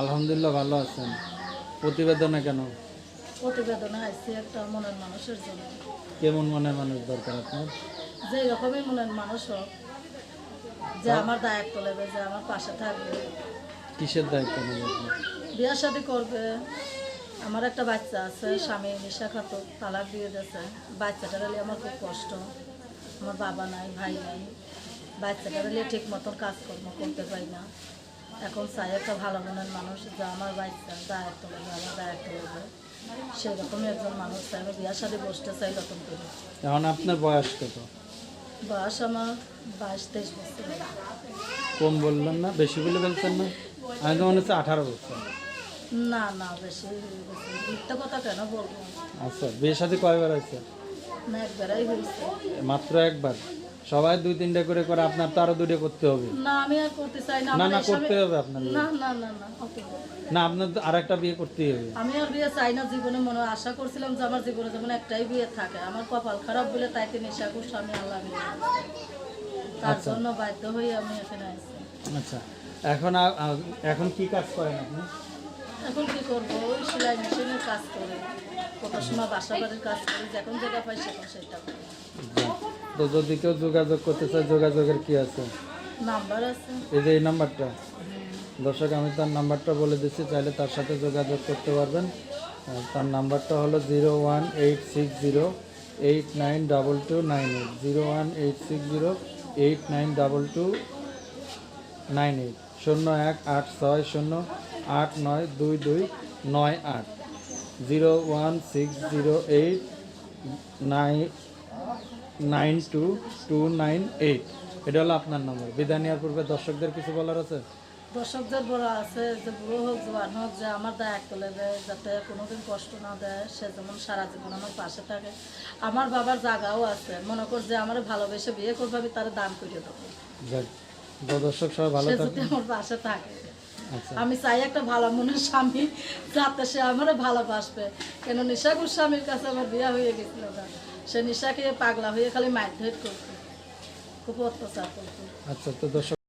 আলহামদুলিল্লাহ ভালো আছেন। প্রতিবেদনে কেন? প্রতিবেদনে আসছি একটা মনের মানুষের জন্য। কেমন মনের মানুষ দরকার আপনার? যে রকমই মনের মানুষ হোক যে আমার দায়িত্ব নেবে যে আমার পাশে থাকবে। কিসের দায়িত্ব নেবে আপনি বিয়ে শাদি করবে। আমার একটা বাচ্চা আছে স্বামী নিশা খাতো তালাক দিয়ে দিয়েছে। বাচ্চাটা নিয়ে আমার খুব কষ্ট। আমার বাবা নাই ভাই নাই। বাচ্চাটা নিয়ে ঠিক মতন কাজকর্ম করতে পারি না। এখন চাই একটা ভালো মনের মানুষ যে আমার বাচ্চা দায়িত্ব নেবে আমার দায়িত্ব নেবে। সেই রকমই একজন মানুষ চাই আমি বিয়ে শাদি বসতে চাই নতুন করে। এখন আপনার বয়স কত? বয়স আমার বাইশ তেইশ বছর। কম বললেন না বেশি বলে বলছেন না? আমি তো মনে হচ্ছে আঠারো বছর। না না বেশি মিথ্যা কথা কেন বলব? আচ্ছা বিয়ে সাথে কয়বার আছে না একবারই হয়েছে। মাত্র একবার? সবাই দুই তিনটা করে করে আপনার তো আরও দুটো করতে হবে। না আমি আর করতে চাই না না না করতে হবে আপনার না না না না না আপনার তো আর একটা বিয়ে করতেই হবে। আমি আর বিয়ে চাই না জীবনে মনে আশা করছিলাম যে আমার জীবনে যেমন একটাই বিয়ে থাকে। আমার কপাল খারাপ বলে তাইতে নেশা করছি আমি আল্লাহ তার জন্য বাধ্য হয়ে আমি এখানে আসছি আচ্ছা। এখন এখন কি কাজ করেন আপনি? এখন কি করব? ওই সেলাই মেশিনের কাজ করি। কত সময় বাসা বাড়ির কাজ করি যখন যেটা পাই সেটা করি। তো যদি কেউ যোগাযোগ করতে চায় যোগাযোগের কি আছে? এই যে এই নাম্বারটা। দর্শক আমি তার নাম্বারটা বলে দিচ্ছি চাইলে তার সাথে যোগাযোগ করতে পারবেন। তার নাম্বারটা হলো zero one eight six zero eight nine double two nine eight. Zero one eight six zero eight nine double two nine eight. শূন্য এক আট ছয় শূন্য আট নয় দুই দুই নয় আট। Zero one six zero eight nine nine two two nine eight. এটা হলো আপনার নম্বর বিদায় নেওয়ার পূর্বে দর্শকদের কিছু বলার আছে? দর্শকদের বড় আছে যে বুড়ো হোক জোয়ান হোক যে আমার দায়িত্ব নেবে যাতে কোনোদিন কষ্ট না দেয় সে যেমন সারা জীবন আমার পাশে থাকে। আমার বাবার জায়গাও আছে। মনে কর যে আমার ভালোবেসে বিয়ে করবে আমি তার দান করে দেবো। দর্শক সবাই ভালো যদি আমার পাশে থাকে। আচ্ছা। আমি চাই একটা ভালো মনের স্বামী যাতে সে আমারও ভালোবাসবে। কেন নিশাকুর স্বামীর কাছে আমার বিয়ে হয়ে গেছিল। সে নিশাকে পাগলা হয়ে খালি মারধর করতো খুব অত্যাচার করতো আচ্ছা তো দর্শক